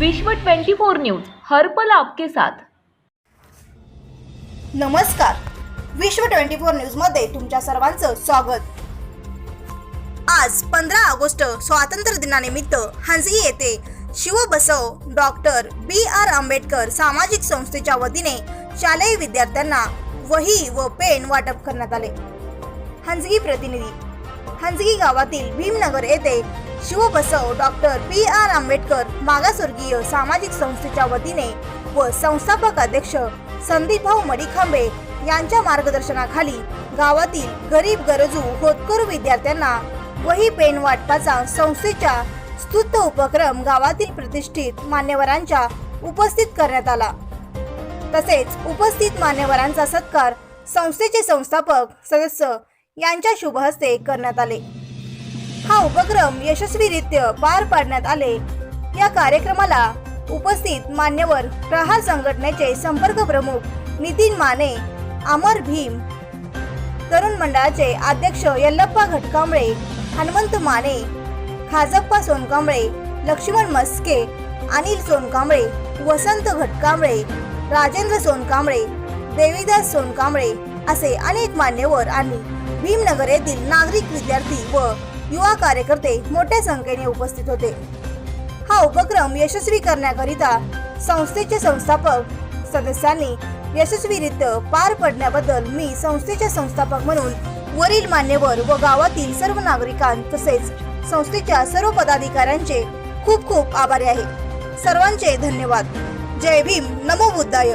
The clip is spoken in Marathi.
विश्व 24 न्यूज हर पल आपके साथ. नमस्कार. विश्व ट्वेंटी फोर न्यूजमध्ये तुमच्या सर्वांचं स्वागत. आज पंधरा ऑगस्ट स्वातंत्र्य दिनानिमित्त हंसगी येथे Shivabasav doctor B R Ambedkar सामाजिक संस्थेच्या वतीने शालेय विद्यार्थ्यांना वही व पेन वाटप करण्यात आले. हंजगी प्रतिनिधी हंजगी गावातील भीमनगर येथे Shivabasav doctor B R Ambedkar मागासवर्गीय सामाजिक संस्थेच्या वतीने व संस्थापक अध्यक्ष संदीपभाऊ मडिखांबे यांच्या मार्गदर्शनाखाली गावातील गरीब गरजू होतकरू विद्यार्थ्यांना वही पेन वाटपाचा संस्थेच्या स्तुत उपक्रम गावातील प्रतिष्ठित मान्यवरांच्या उपस्थित करण्यात आला. तसेच उपस्थित मान्यवरांचा सत्कार संस्थेचे संस्थापक सदस्य यांच्या शुभहस्ते करण्यात आले. हा उपक्रम यशस्वीरित्या पार पाडण्यात आले. या कार्यक्रमाला उपस्थित मान्यवर प्रहार संघटनेचे संपर्क प्रमुख नितीन माने अमर भीम तरुण मंडळाचे अध्यक्ष यल्लप्पा घटकांबळे हनुमंत माने खाजप्पा सोनकांबळे लक्ष्मण मस्के अनिल सोनकांबळे वसंत घटकांबळे राजेंद्र सोनकांबळे देवीदास सोनकांबळे असे अनेक मान्यवर आणि भीमनगर येथील नागरिक विद्यार्थी व युवा कार्यकर्ते मोठ्या संख्येने उपस्थित होते. हा उपक्रम यशस्वी करण्याकरिता संस्थेचे संस्थापक सदस्यांनी यशस्वीरित्या पार पडण्याबद्दल मी संस्थेचे संस्थापक म्हणून वरील मान्यवर व गावातील सर्व नागरिकां तसेच संस्थेच्या सर्व पदाधिकाऱ्यांचे खूप खूप आभारी आहे. सर्वांचे धन्यवाद. जय भीम. नमो बुद्धाय.